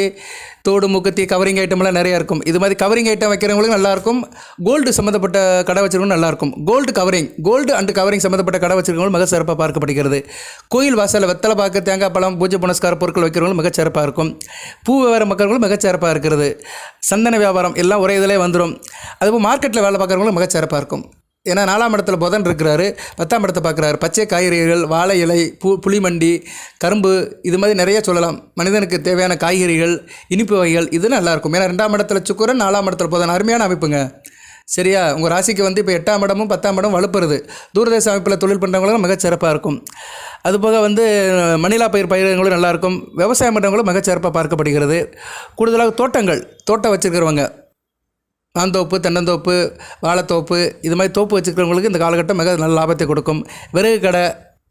தோடு முக்கத்தி கவரிங் ஐட்டம்லாம் நிறையா இருக்கும். இது மாதிரி கவரிங் ஐட்டம் வைக்கிறவங்களுக்கும் நல்லாயிருக்கும் கோல்டு சம்மந்தப்பட்ட கடை வச்சிருக்கவங்களும் நல்லாயிருக்கும் gold covering gold and covering சம்மந்தப்பட்ட கடை வச்சிருக்கவங்களும் மிக சிறப்பாக பார்க்கப்படுகிறது. கோயில் வாசலில் வெத்தலை பார்க்க தேங்காய் பழம் பூஜை புனஸ்கார பொருட்கள் வைக்கிறவங்களும் மிகச்சிறப்பாக இருக்கும். பூ வியாபார மக்கள்களும் மிகச்சிறப்பாக இருக்கிறது. சந்தன வியாபாரம் எல்லாம் ஒரே இதிலே வந்துடும் அதுபோல் மார்க்கெட்டில் வேலை பார்க்குறவங்களும் மிகச்சிறப்பாக இருக்கும். ஏன்னா நாலாம் இடத்துல புதன் இருக்கிறாரு பத்தாம் இடத்தை பார்க்குறாரு. பச்சை காய்கறிகள் வாழை இலை பூ புளிமண்டி கரும்பு இது மாதிரி நிறைய சொல்லலாம். மனிதனுக்கு தேவையான காய்கறிகள் இனிப்பு வகைகள் இது நல்லாயிருக்கும் ஏன்னா ரெண்டாம் இடத்துல சுக்குரன் நாலாம் இடத்துல புதன். அருமையான அமைப்புங்க. சரியா? உங்கள் ராசிக்கு வந்து இப்போ எட்டாம் இடமும் பத்தாம் இடம் வலுப்புறது. தூரதேச அமைப்பில் தொழில் பண்ணுறவங்களும் மிகச்சிறப்பாக இருக்கும். அதுபோக வந்து மணிலா பயிர் பயிர்களும் நல்லாயிருக்கும் விவசாயம் பண்ணுறவங்களும் மிகச்சிறப்பாக பார்க்கப்படுகிறது. கூடுதலாக தோட்டங்கள் தோட்டம் வச்சுருக்கிறவங்க. மாந்தோப்பு தென்னந்தோப்பு வாழைத்தோப்பு இது மாதிரி தோப்பு வச்சுருக்கிறவங்களுக்கு இந்த காலகட்டம் மிக நல்ல லாபத்தை கொடுக்கும். விறகு கடை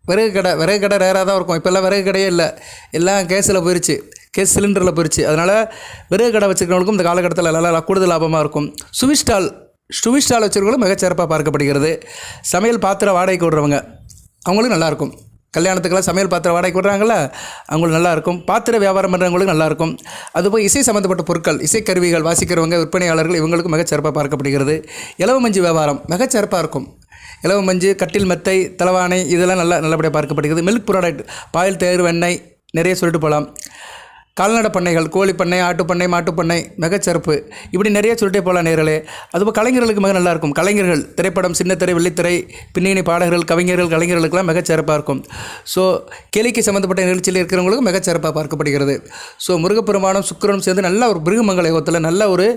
விறகு கடை விறகு கடை ரேராக தான் இருக்கும். இப்போல்லாம் விறகு கடையே இல்லை. எல்லாம் கேஸில் போயிடுச்சு கேஸ் சிலிண்டரில் போயிடுச்சு அதனால் விறகு கடை வச்சுருக்கிறவங்களுக்கும் இந்த காலகட்டத்தில் நல்லா கூடுதல் லாபமாக இருக்கும். சுவிஸ்டால் ஸ்டால் ஸ்டால் வச்சுருக்கவங்களும் மிகச்சிறப்பாக பார்க்கப்படுகிறது. சமையல் பாத்திரம் வாடகைக்கு விடுறவங்க அவங்களுக்கும் நல்லாயிருக்கும் கல்யாணத்துக்கெல்லாம் சமையல் பாத்திரம் வாடகை விடுறாங்கல்ல அவங்களுக்கு நல்லாயிருக்கும். பாத்திர வியாபாரம் பண்ணுறவங்களுக்கு நல்லாயிருக்கும். அதுபோல் இசை சம்மந்தப்பட்ட பொருட்கள் இசைக்கருவிகள் வாசிக்கிறவங்க விற்பனையாளர்கள் இவங்களுக்கு மிகச்சிறப்பாக பார்க்கப்படுகிறது. இலவ மஞ்சு வியாபாரம் மிகச்சிறப்பாக இருக்கும். இலவ மஞ்சு கட்டில் மெத்தை தலவாணை இதெல்லாம் நல்லா நல்லபடியாக பார்க்கப்படுகிறது. மில்க் ப்ராடக்ட் பாயில் தயிர் வெண்ணெய் நிறைய சொல்லிட்டு போகலாம். கால்நடை பண்ணைகள் கோழி பண்ணை ஆட்டுப்பண்ணை மாட்டுப்பண்ணை மிகச்சிறப்பு இப்படி நிறைய சொல்லிட்டே போகலாம் நேர்களே அதுபோல் கலைஞர்களுக்கு மிக நல்லாயிருக்கும் கலைஞர்கள் திரைப்படம் சின்னத்திரை வெள்ளித்திரை பின்னணி பாடகர்கள் கவிஞர்கள் கலைஞர்களுக்கெல்லாம் மிகச்சிறப்பாக இருக்கும். ஸோ கேளிக்கை சம்மந்தப்பட்ட நிகழ்ச்சியில் இருக்கிறவங்களுக்கும் மிகச்சிறப்பாக பார்க்கப்படுகிறது. ஸோ முருகப்பெருமானும் சுக்கிரனும் சேர்ந்து நல்ல ஒரு பிருகுமங்கல யோகத்தில் நல்ல ஒரு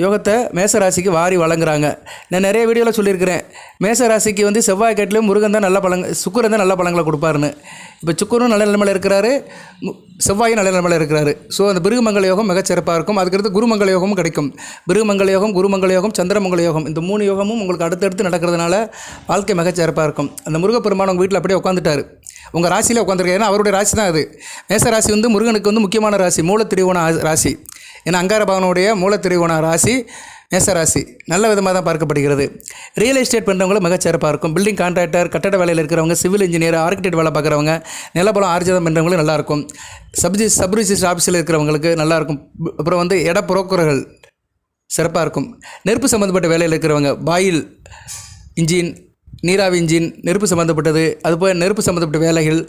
யோகத்தை மேசராசிக்கு வாரி வழங்குறாங்க. நான் நிறைய வீடியோவில் சொல்லியிருக்கிறேன். மேசராசிக்கு வந்து செவ்வாய் கேட்டிலும் முருகன் தான் நல்ல பழங்க சுக்கிரன் தான் நல்ல பழங்களை கொடுப்பாருன்னு. இப்போ சுக்கரனும் நல்ல நிலைமையில் இருக்கிறாரு. மு- செவ்வாயும் நல்ல நிலைமையில் இருக்கிறாரு. ஸோ அந்த பிருகுமங்கல யோகம் மிகச்சிறப்பாக இருக்கும். அதுக்கடுத்து குருமங்கல யோகமும் கிடைக்கும். பிருகுமங்கல யோகம் குருமங்கல யோகம் சந்திரமங்கல யோகம் இந்த மூணு யோகமும் உங்களுக்கு அடுத்தடுத்து நடக்கிறதுனால வாழ்க்கை மிகச்சிறப்பாக இருக்கும். அந்த முருகப்பெருமான் உங்கள் வீட்டில் அப்படியே உட்காந்துட்டாரு உங்கள் ராசியில் உட்காந்துருக்காரு ஏன்னா அவருடைய ராசி தான் அது. மேச ராசி வந்து முருகனுக்கு வந்து முக்கியமான ராசி. மூலத்திரிவோன ராசி. ஏன்னா அங்கார பகவானுடைய மூலத்திரிவோண ராசி மேசராசி நல்ல விதமாக தான் பார்க்கப்படுகிறது. ரியல் எஸ்டேட் பண்ணுறவங்களும் மிகச்சிறப்பாக இருக்கும். பில்டிங் கான்ட்ராக்டர் கட்டட வேலையில் இருக்கிறவங்க சிவில் இன்ஜினியர் ஆர்கிடெக்ட் வேலை பார்க்குறவங்க நிலப்பலம் ஆர்ஜிதம் பண்ணுறவங்களும் நல்லாயிருக்கும் சப்ஜி சப் ரிஜிஸ்டர் ஆஃபீஸில் இருக்கிறவங்களுக்கு நல்லாயிருக்கும் அப்புறம் வந்து இட புரோக்கர்கள் சிறப்பாக இருக்கும். நெருப்பு சம்மந்தப்பட்ட வேலையில் இருக்கிறவங்க பாயில் இன்ஜின் நீராவி இன்ஜின் நெருப்பு சம்மந்தப்பட்டது அதுபோல் நெருப்பு சம்மந்தப்பட்ட வேலைகள்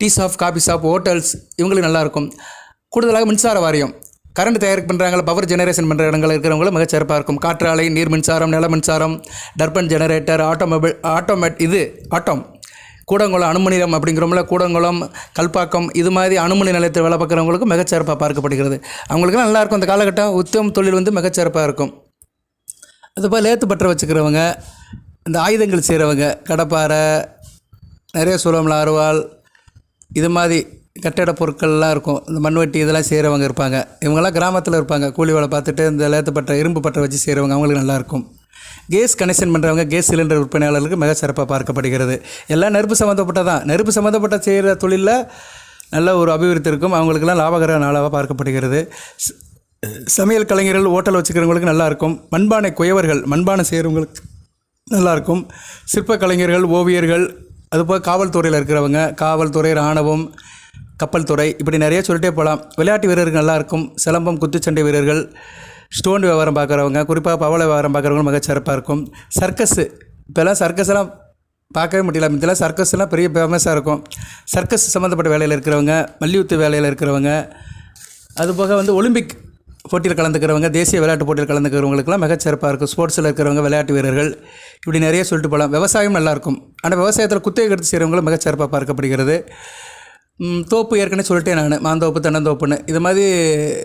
tea shop coffee shop hotels இவங்களுக்கு நல்லாயிருக்கும் கூடுதலாக மின்சார வாரியம். கரண்ட் தயார் பண்ணுறாங்கள பவர் ஜெனரேஷன் பண்ணுற இடங்கள் இருக்கிறவங்களும் மிகச் சிறப்பாக இருக்கும். காற்றாலை நீர் மின்சாரம் நில மின்சாரம் டர்பன் ஜெனரேட்டர் ஆட்டோமொபைல் ஆட்டோமேட் இது ஆட்டோம் கூடங்குளம் அணுமணியம் அப்படிங்கிறோம்ல கூடங்குளம் கல்பாக்கம் இது மாதிரி அணுமணி நிலையத்தில் வேலை பார்க்குறவங்களுக்கு மிகச்சிறப்பாக பார்க்கப்படுகிறது. அவங்களுக்குலாம் நல்லாயிருக்கும் அந்த காலகட்டம். உத்தம் தொழில் வந்து மிகச்சிறப்பாக இருக்கும். அதுபோல் லேத்து பற்ற வச்சுக்கிறவங்க இந்த ஆயுதங்கள் செய்கிறவங்க கடப்பாரை நிறைய சுலம்ல அருவாள் இது மாதிரி கட்டட பொருட்கள்லாம் இருக்கும். இந்த மண்வெட்டி இதெல்லாம் செய்கிறவங்க இருப்பாங்க. இவங்கெல்லாம் கிராமத்தில் இருப்பாங்க. கூலி வேலை பார்த்துட்டு இந்த லேத்து பட்டை இரும்பு பட்டை வச்சு செய்கிறவங்க அவங்களுக்கு நல்லாயிருக்கும் கேஸ் கனெக்ஷன் பண்ணுறவங்க கேஸ் சிலிண்டர் விற்பனையாளர்களுக்கு மிக சிறப்பாக பார்க்கப்படுகிறது. எல்லாம் நெருப்பு சம்மந்தப்பட்டதான் நெருப்பு சம்மந்தப்பட்ட செய்கிற தொழிலில் நல்ல ஒரு அபிவிருத்தி இருக்கும். அவங்களுக்கெல்லாம் லாபகர நாளாக பார்க்கப்படுகிறது. சமையல் கலைஞர்கள் ஓட்டல் வச்சுக்கிறவங்களுக்கு நல்லாயிருக்கும் மண்பானை குயவர்கள் மண்பானை செய்கிறவங்களுக்கு நல்லாயிருக்கும் சிற்ப கலைஞர்கள் ஓவியர்கள் அதுபோல் காவல்துறையில் இருக்கிறவங்க காவல்துறை இராணுவம் கப்பல் துறை. இப்படி நிறைய சொல்லிட்டே போகலாம் விளையாட்டு வீரர்கள் நல்லாயிருக்கும். சிலம்பம் குத்துச்சண்டை வீரர்கள் ஸ்டோன் வியாபாரம் பார்க்குறவங்க குறிப்பாக பவள வியாபாரம் பார்க்குறவங்க மிக சிறப்பாக இருக்கும். சர்க்கஸு. இப்போல்லாம் சர்க்கஸ்லாம் பார்க்கவே முடியல. இதெல்லாம் சர்க்கஸ்லாம் பெரிய ஃபேமஸாக இருக்கும். சர்க்கஸ் சம்மந்தப்பட்ட வேலையில் இருக்கிறவங்க மல்யுத்த வேலையில் இருக்கிறவங்க அதுபோக வந்து ஒலிம்பிக் போட்டியில் கலந்துக்கிறவங்க தேசிய விளையாட்டு போட்டியில் கலந்துக்கிறவங்களுக்குலாம் மிகச்சிறப்பாக இருக்கும். ஸ்போர்ட்ஸில் இருக்கிறவங்க விளையாட்டு வீரர்கள். இப்படி நிறைய சொல்லிட்டு போகலாம் விவசாயம் நல்லாயிருக்கும். ஆனால் விவசாயத்தில் குத்தகை எடுத்து செய்கிறவங்களும் மிகச்சிறப்பாக பார்க்கப்படுகிறது. தோப்பு ஏற்கனவே சொல்லிட்டேன் நான் மாந்தோப்பு தென்னந்தோப்புன்னு. இது மாதிரி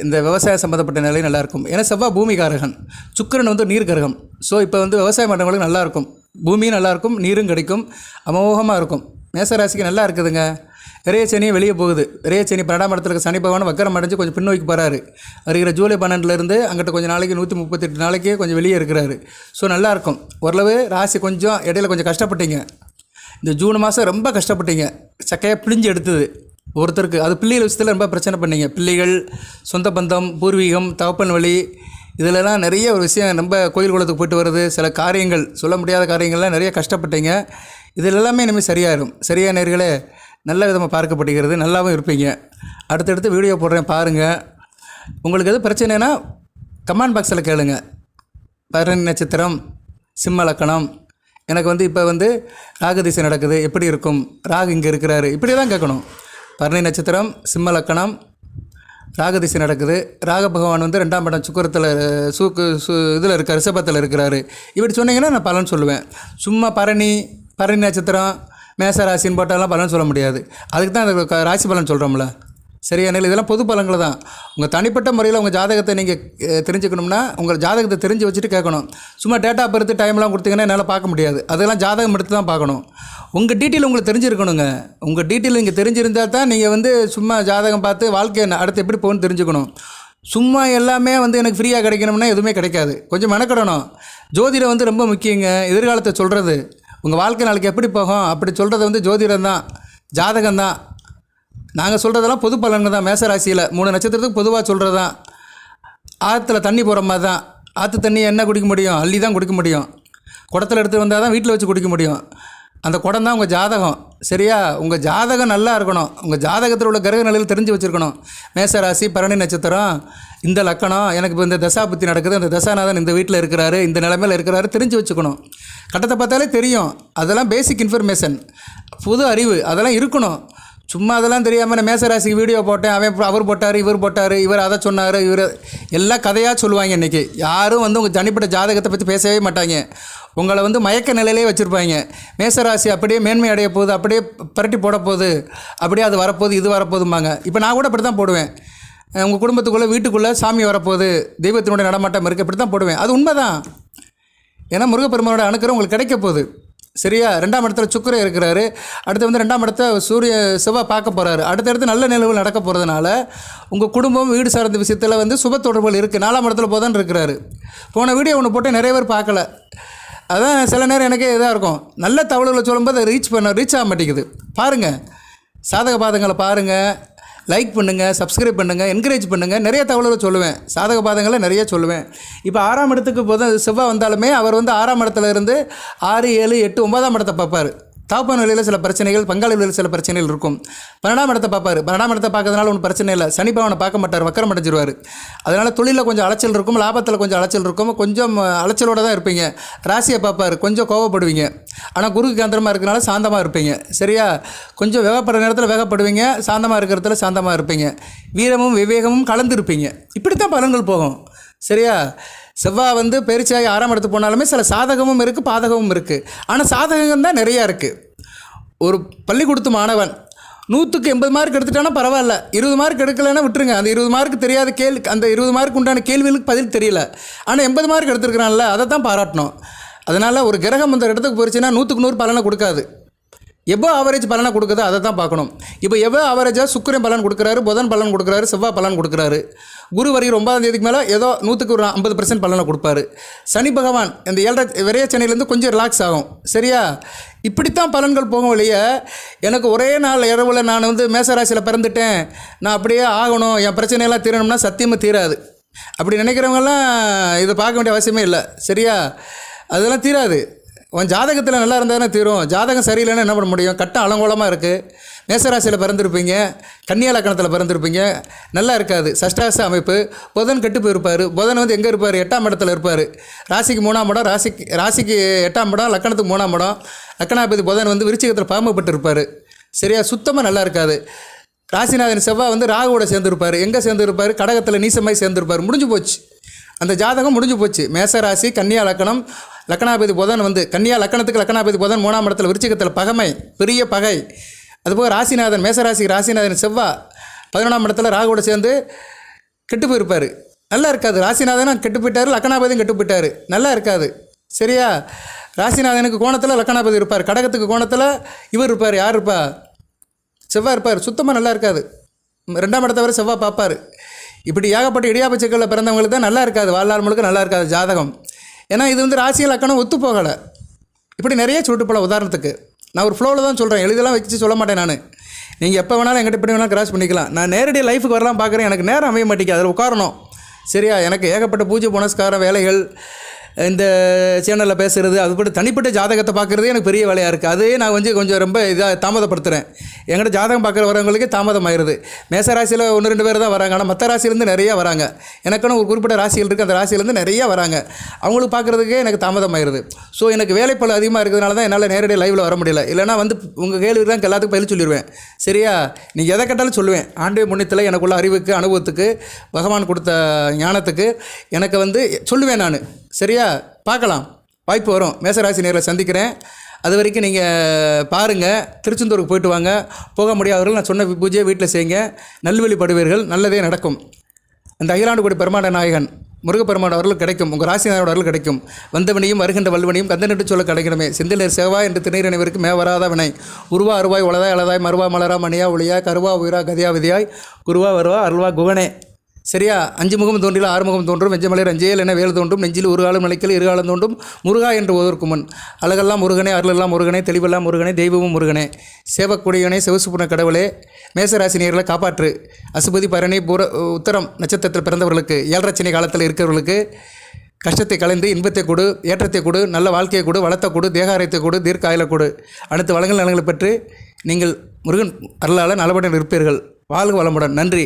இந்த விவசாயம் சம்மந்தப்பட்ட நிலை நல்லாயிருக்கும். ஏன்னா செவ்வாய் பூமிகாரகன் சுக்கரன் வந்து நீர்கிரகம் ஸோ இப்போ வந்து விவசாயம் பண்ணுறவங்களுக்கு நல்லாயிருக்கும். பூமியும் நல்லாயிருக்கும் நீரும் கிடைக்கும் அமோகமாக இருக்கும். மேசராசிக்கு நல்லா இருக்குதுங்க. விரைய சனியும் வெளியே போகுது. விரைய சனி பன்னெண்டாம் இடத்துல இருக்க சனி பகவான் வக்கரம் அடைஞ்சு கொஞ்சம் பின்னோக்கி போகிறாரு வருகிற ஜூலை பன்னெண்டுலேருந்து அங்கிட்ட கொஞ்சம் நாளைக்கு நூற்றி முப்பத்தெட்டு நாளைக்கு கொஞ்சம் வெளியே இருக்கிறாரு. ஸோ நல்லாயிருக்கும். ஓரளவு ராசி கொஞ்சம் இடையில கொஞ்சம் கஷ்டப்பட்டீங்க. இந்த ஜூன் மாதம் ரொம்ப கஷ்டப்பட்டீங்க. சக்கையாக பிழிஞ்சு எடுத்தது. ஒருத்தருக்கு அது பிள்ளைகள் விஷயத்தில் ரொம்ப பிரச்சனை பண்ணீங்க. பிள்ளைகள் சொந்த பந்தம் பூர்வீகம் தகப்பன் வழி இதிலலாம் நிறைய ஒரு விஷயம் ரொம்ப கோயில் குளத்துக்கு போயிட்டு வருது சில காரியங்கள் சொல்ல முடியாத காரியங்கள்லாம் நிறைய கஷ்டப்பட்டீங்க. இதில் எல்லாமே இனிமேல் சரியாயிடும் சரியான நேர்களே நல்ல விதமாக பார்க்கப்படுகிறது. நல்லாவும் இருப்பீங்க. அடுத்தடுத்து வீடியோ போடுறேன் பாருங்கள் உங்களுக்கு எது பிரச்சனைனா கமெண்ட் பாக்ஸில் கேளுங்கள் பரணி நட்சத்திரம் சிம்ம லக்கணம். எனக்கு வந்து இப்போ வந்து ராகு திசை நடக்குது. எப்படி இருக்கும்? ராகு இங்கே இருக்கிறாரு. இப்படி தான் கேட்கணும். பரணி நட்சத்திரம் சிம்ம லக்கணம் ராகு திசை நடக்குது. ராக பகவான் வந்து ரெண்டாம் படம் சுக்கரத்தில் சூக்கு சு இதில் இருக்கார் ரிஷபத்தில் இருக்கிறாரு. இப்படி சொன்னீங்கன்னா நான் பலன் சொல்லுவேன். சும்மா பரணி பரணி நட்சத்திரம் மேச ராசின்னு போட்டாலாம் பலன் சொல்ல முடியாது. அதுக்கு தான் ராசி பலன் சொல்கிறோம்ல சரியா நிலை? இதெல்லாம் பொது பலங்கள் தான். உங்கள் தனிப்பட்ட முறையில் உங்கள் ஜாதகத்தை நீங்கள் தெரிஞ்சுக்கணும்னா உங்கள் ஜாதகத்தை தெரிஞ்சு வச்சுட்டு கேட்கணும். சும்மா டேட்டா பர்த் டைம்லாம் கொடுத்தீங்கன்னா என்னால் பார்க்க முடியாது. அதெல்லாம் ஜாதகம் எடுத்து தான் பார்க்கணும். உங்கள் டீட்டெயில் உங்களுக்கு தெரிஞ்சிருக்கணுங்க. உங்கள் டீட்டெயில் இங்கே தெரிஞ்சிருந்தால் தான் நீங்கள் வந்து சும்மா ஜாதகம் பார்த்து வாழ்க்கையை அடுத்து எப்படி போகணும்னு தெரிஞ்சுக்கணும். சும்மா எல்லாமே வந்து எனக்கு ஃப்ரீயாக கிடைக்கணும்னா எதுவுமே கிடைக்காது. கொஞ்சம் மெனக்கிடணும். ஜோதிடம் வந்து ரொம்ப முக்கியங்க. எதிர்காலத்தை சொல்கிறது உங்கள் வாழ்க்கை நாளைக்கு எப்படி போகும்? அப்படி சொல்கிறது வந்து ஜோதிடம் தான். ஜாதகம் தான். நாங்கள் சொல்கிறதெல்லாம் பொது பலன்கள் தான் மேசராசியில் மூணு நட்சத்திரத்துக்கு பொதுவாக சொல்கிறது தான் ஆற்றுல தண்ணி போகிற மாதிரி தான் ஆற்று தண்ணி என்ன குடிக்க முடியும்? அள்ளி தான் குடிக்க முடியும். குடத்தில் எடுத்து வந்தால் தான் வீட்டில் வச்சு குடிக்க முடியும். அந்த குடம் தான் உங்கள் ஜாதகம். சரியா? உங்கள் ஜாதகம் நல்லா இருக்கணும். உங்கள் ஜாதகத்தில் உள்ள கிரக நிலையில் தெரிஞ்சு வச்சுருக்கணும். மேசராசி பரணி நட்சத்திரம் இந்த லக்கணம் எனக்கு இப்போ இந்த தசாபுத்தி நடக்குது. அந்த தசாநாதன் இந்த வீட்டில் இருக்கிறாரு இந்த நிலைமையில் இருக்கிறாரு தெரிஞ்சு வச்சுக்கணும். கட்டத்தை பார்த்தாலே தெரியும். அதெல்லாம் பேசிக் இன்ஃபர்மேஷன் புது அறிவு. அதெல்லாம் இருக்கணும். சும்மா அதெல்லாம் தெரியாமல் நான் மேசராசிக்கு வீடியோ போட்டேன். அவன் அவர் போட்டார் இவர் போட்டார் இவர் அதை சொன்னார் இவர் எல்லாம் கதையாக சொல்லுவாங்க இன்றைக்கி யாரும் வந்து உங்கள் தனிப்பட்ட ஜாதகத்தை பற்றி பேசவே மாட்டாங்க. உங்களை வந்து மயக்க நிலையிலே வச்சுருப்பாங்க. மேசராசி அப்படியே மேன்மை அடைய போகுது அப்படியே புரட்டி போட போகுது அப்படியே அது வரப்போகுது இது வரப்போகுதும்பாங்க. இப்போ நான் கூட அப்படி தான் போடுவேன் உங்கள் குடும்பத்துக்குள்ளே வீட்டுக்குள்ளே சாமி வரப்போகுது தெய்வத்தினுடைய நடமாட்டம் இருக்குது இப்படி தான் போடுவேன். அது உண்மை தான் ஏன்னா முருகப்பெருமானோட அணுக்கிற உங்களுக்கு கிடைக்க போகுது. சரியா? ரெண்டாம் இடத்துல சுக்கரை இருக்கிறாரு. அடுத்து வந்து ரெண்டாம் இடத்த சூரிய செவ்வாய் பார்க்க போகிறாரு அடுத்தடுத்து நல்ல நிலவுகள் நடக்க போகிறதுனால உங்கள் குடும்பம் வீடு சார்ந்த விஷயத்தில் வந்து சுப தொடர்புகள் இருக்குது நாலாம் இடத்துல போதான் இருக்கிறாரு. போன வீடியோ ஒன்று போட்டு நிறைய பேர் பார்க்கல. அதான் சில நேரம் எனக்கே இதாக இருக்கும். நல்ல தகவல்களை சொல்லும்போது அதை ரீச் பண்ண ரீச் ஆக மாட்டேங்குது. பாருங்கள் சாதக பாதங்களை பாருங்கள் லைக் பண்ணுங்கள் சப்ஸ்கிரைப் பண்ணுங்கள் என்கரேஜ் பண்ணுங்கள் நிறைய தகவல்களை சொல்லுவேன். சாதக பாதங்களை நிறைய சொல்லுவேன். இப்போ ஆறாம் இடத்துக்கு போதும் செவ்வாய் வந்தாலுமே அவர் வந்து ஆறாம் இடத்துல இருந்து ஆறு ஏழு எட்டு ஒன்பதாம் இடத்தை பார்ப்பார். தாப்பான் நிலையில் சில பிரச்சனைகள் பங்காளி சில பிரச்சனைகள் இருக்கும். பன்னெண்டாம் இடத்தை பார்ப்பார். பன்னெண்டாம் இடத்தை பார்க்கறதுனால ஒன்றும் பிரச்சனை இல்லை. சனி பவனை பார்க்க மாட்டார் வக்கரம் அடைஞ்சிருவார். அதனால் தொழிலில் கொஞ்சம் அலைச்சல் இருக்கும் லாபத்தில் கொஞ்சம் அலைச்சல் இருக்கும். கொஞ்சம் அலைச்சலோடு தான் இருப்பீங்க. ராசியை பார்ப்பார். கொஞ்சம் கோவப்படுவீங்க. ஆனால் குருக்கு கேந்திரமாக இருக்கிறனால சாந்தமாக இருப்பீங்க. சரியா? கொஞ்சம் வேகப்படுற நேரத்தில் வேகப்படுவீங்க. சாந்தமாக இருக்கிறதுல சாந்தமாக இருப்பீங்க. வீரமும் விவேகமும் கலந்து இருப்பீங்க இப்படி தான் பலன்கள் போகும். சரியா? செவ்வாய் வந்து பெருச்சாகி ஆறாம் இடத்துக்கு போனாலுமே சில சாதகமும் இருக்குது பாதகமும் இருக்குது ஆனால் சாதகம் தான் நிறையா இருக்குது ஒரு பள்ளிக்கூடத்து மாணவன் நூற்றுக்கு எண்பது மார்க் எடுத்துட்டானா பரவாயில்ல. இருபது மார்க் எடுக்கலைன்னா விட்டுருங்க. அந்த இருபது மார்க் தெரியாத கேள்வி அந்த இருபது மார்க் உண்டான கேள்விகளுக்கு பதில் தெரியல. ஆனால் எண்பது மார்க் எடுத்துருக்கிறான்ல அதை தான் பாராட்டணும். அதனால் ஒரு கிரகம் அந்த இடத்துக்கு போயிடுச்சுன்னா நூற்றுக்கு நூறு பலனை கொடுக்காது. எவ்வளோ ஆவரேஜ் பலனை கொடுக்குதோ அதை தான் பார்க்கணும். இப்போ எவ்வளோ ஆவரேஜாக சுக்கரன் பலன் கொடுக்குறாரு புதன் பலன் கொடுக்குறாரு செவ்வாய் பலன் கொடுக்குறாரு. குரு வரையும் ஒன்பதாம் தேதிக்கு மேலே ஏதோ நூற்றுக்கு ஒரு ஐம்பது பர்சன்ட் பலனை கொடுப்பாரு. சனி பகவான் இந்த ஏழரை விரைய சென்னையிலேருந்து கொஞ்சம் ரிலாக்ஸ் ஆகும். சரியா? இப்படித்தான் பலன்கள் போகும் வழிய எனக்கு ஒரே நாள் இரவில் நான் வந்து மேசராசியில் பிறந்துட்டேன். நான் அப்படியே ஆகணும் என் பிரச்சனையெல்லாம் தீரணும்னா சத்தியமாக தீராது. அப்படி நினைக்கிறவங்கெல்லாம் இதை பார்க்க வேண்டிய அவசியமே இல்லை. சரியா? அதெல்லாம் தீராது. உன் ஜாதகத்தில் நல்லா இருந்தால் தீரும். ஜாதகம் சரியில்லைன்னா என்ன பண்ண முடியும்? கட்டம் அலங்கோலமாக இருக்குது மேசராசியில் பிறந்திருப்பீங்க கன்னியா லக்கணத்தில் பிறந்திருப்பீங்க நல்லா இருக்காது. சஷ்டாச அமைப்பு புதன் கெட்டு போயிருப்பார். புதன் வந்து எங்கே இருப்பார்? எட்டாம் இடத்துல இருப்பார். ராசிக்கு மூணாம் இடம் ராசிக்கு ராசிக்கு எட்டாம் இடம் லக்கணத்துக்கு மூணாம் இடம். லக்கணாபதி புதன் வந்து விருச்சிகத்தில் பாம்பப்பட்டு இருப்பார் சரியா? சுத்தமாக நல்லா இருக்காது. ராசிநாதன் செவ்வாய் வந்து ராகுவோட சேர்ந்துருப்பார். எங்கே சேர்ந்துருப்பார்? கடகத்தில் நீசமாய் சேர்ந்துருப்பார். முடிஞ்சு போச்சு. அந்த ஜாதகம் முடிஞ்சு போச்சு. மேச ராசி கன்னியா லக்கணம் லக்கணாபதி புதன் வந்து கன்னியா லக்கணத்துக்கு லக்கணாபதி புதன் மூணாம் இடத்துல விருச்சிகத்தில் பகமை பெரிய பகை. அதுபோக ராசிநாதன் மேசராசி ராசிநாதன் செவ்வா பதினொன்றாம் இடத்துல ராகுவோட சேர்ந்து கெட்டு போயிருப்பார். நல்லா இருக்காது. ராசிநாதனும் கெட்டு போயிட்டார் லக்கணாபதியும் கெட்டு போயிட்டார். நல்லா இருக்காது. சரியா? ராசிநாதனுக்கு கோணத்தில் லக்கணாபதி இருப்பார். கடகத்துக்கு கோணத்தில் இவர் இருப்பார். யார் இருப்பா? செவ்வாய் இருப்பார். சுத்தமாக நல்லா இருக்காது. ரெண்டாம் இடத்த வரை செவ்வாய் பார்ப்பார். இப்படி ஏகப்பட்ட இடியாப்ப பிறந்தவங்களுக்கு தான் நல்லா இருக்காது. வாழ்நாள் முழுக்க நல்லா இருக்காது ஜாதகம். ஏன்னா இது வந்து ராசியில் லக்கணம் ஒத்து போகலை. இப்படி நிறைய சொல்லிட்டு போகலாம் உதாரணத்துக்கு. நான் ஒரு ஃப்ளோவில் தான் சொல்கிறேன் எழுதலாம் வச்சு சொல்ல மாட்டேன் நான். நீங்கள் எப்போ வேணாலும் எங்கிட்ட எப்படி வேணாலும் கிராஸ் பண்ணிக்கலாம். நான் நேரடியாக லைஃபுக்கு வரலாம் பார்க்குறேன் எனக்கு நேரம் அமைய மாட்டேங்குது. அதில் உட்காரணும். சரியா? எனக்கு ஏகப்பட்ட பூஜை புனஸ்கார வேலைகள் இந்த சேனலில் பேசுகிறது அதுபடி தனிப்பட்ட ஜாதகத்தை பார்க்குறதே எனக்கு பெரிய வேலையாக இருக்குது அதே நான் வந்து கொஞ்சம் ரொம்ப இதாக தாமதப்படுத்துகிறேன் என்கிட்ட ஜாதகம் பார்க்குற வரவங்களுக்கு தாமதம் மேச ராசியில் ஒன்று ரெண்டு பேர் தான் வராங்க. ஆனால் மற்ற ராசியிலேருந்து நிறைய வராங்க. எனக்குன்னு ஒரு குறிப்பிட்ட ராசிகள் இருக்குது அந்த ராசியிலேருந்து நிறைய வராங்க. அவங்களுக்கு பார்க்குறதுக்கே எனக்கு தாமதம் ஸோ எனக்கு வேலைப்பளு அதிகமாக இருக்கிறதுனால தான் என்னால் நேரடியாக லைவில் வர முடியல. இல்லைனா வந்து உங்கள் கேள்வி தான் எல்லாத்துக்கும் பதில் சொல்லிடுவேன் சரியா? நீங்கள் எதை கேட்டாலும் சொல்லுவேன். ஆண்டு முன்னத்தில் எனக்குள்ள அறிவுக்கு அனுபவத்துக்கு பகவான் கொடுத்த ஞானத்துக்கு எனக்கு வந்து சொல்லுவேன் நான். சரியா? பார்க்கலாம். வாய்ப்பு வரும். மேசராசி நேரில் சந்திக்கிறேன். அது வரைக்கும் நீங்கள் பாருங்கள் திருச்செந்தூருக்கு போயிட்டு வாங்க. போக முடியாதவர்கள் நான் சொன்ன பூஜையை வீட்டில் செய்யுங்க. நல்வழிப்படுவீர்கள் நல்லதே நடக்கும். அந்த அகிலாண்டுகுடி பெருமாட நாயகன் முருகப்பெருமான் அவர்கள் கிடைக்கும். உங்கள் ராசிநாதன் அவர்கள் கிடைக்கும். வந்தவனையும் வருகின்ற வல்வனையும் கந்தனிட்டு சொல்ல கிடைக்கணுமே. செந்திலர் செவ்வா என்று திணீரணிவருக்கு மே வராத வினை. உருவா அருவாய் உளதாய் அழதாய் மருவா மலரா மணியா ஒளியா கருவா உயிரா கதியா விதியாய் குருவா வருவா அருள்வா குகனே. சரியா? அஞ்சு முகம் தோன்றில் ஆறு முகம் தோன்றும் வெஞ்சமலையர் அஞ்சேல் என வேல் தோன்றும் நெஞ்சில் ஒரு காலம் நிலைக்கல் இரு காலம் தோன்றும் முருகா என்று ஓதற்கு முன். அழகெல்லாம் முருகனே அருளெல்லாம் முருகனே தெளிவெல்லாம் முருகனே தெய்வமும் முருகனே. சேவக்குடியவனே சிவசுப்புண கடவுளே மேசராசி நேர்களை காப்பாற்று. அசுபதி பரணி பூர உத்தரம் நட்சத்திரத்தில் பிறந்தவர்களுக்கு ஏழரச்சனை காலத்தில் இருக்கிறவர்களுக்கு கஷ்டத்தை கலைந்து இன்பத்தை கொடு ஏற்றத்தை கொடு நல்ல வாழ்க்கையை கொடு வளத்தை கொடு தேகாரத்தை கொடு தீர்க்க கொடு. அனைத்து வளங்கள் நலங்களை பெற்று நீங்கள் முருகன் அருளால் நலபடன் இருப்பீர்கள். வாழ்க வளமுடன். நன்றி.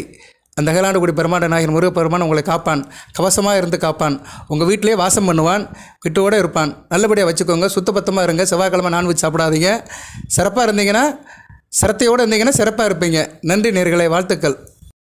அந்த அகலாண்டுகுடி பெருமாண்ட நாயகன் முருகப்பெருமான் உங்களை காப்பான் கவசமாக இருந்து காப்பான் உங்கள் வீட்டிலே வாசம் பண்ணுவான் விட்டோடு இருப்பான். நல்லபடியாக வச்சுக்கோங்க சுத்தபத்தமாக இருங்க செவ்வாய்க்கிழமை நான்வெஜ் சாப்பிடாதீங்க. சிறப்பாக இருந்தீங்கன்னா சிரத்தையோடு இருந்தீங்கன்னா சிறப்பாக இருப்பீங்க. நன்றி நேர்களை வாழ்த்துக்கள்.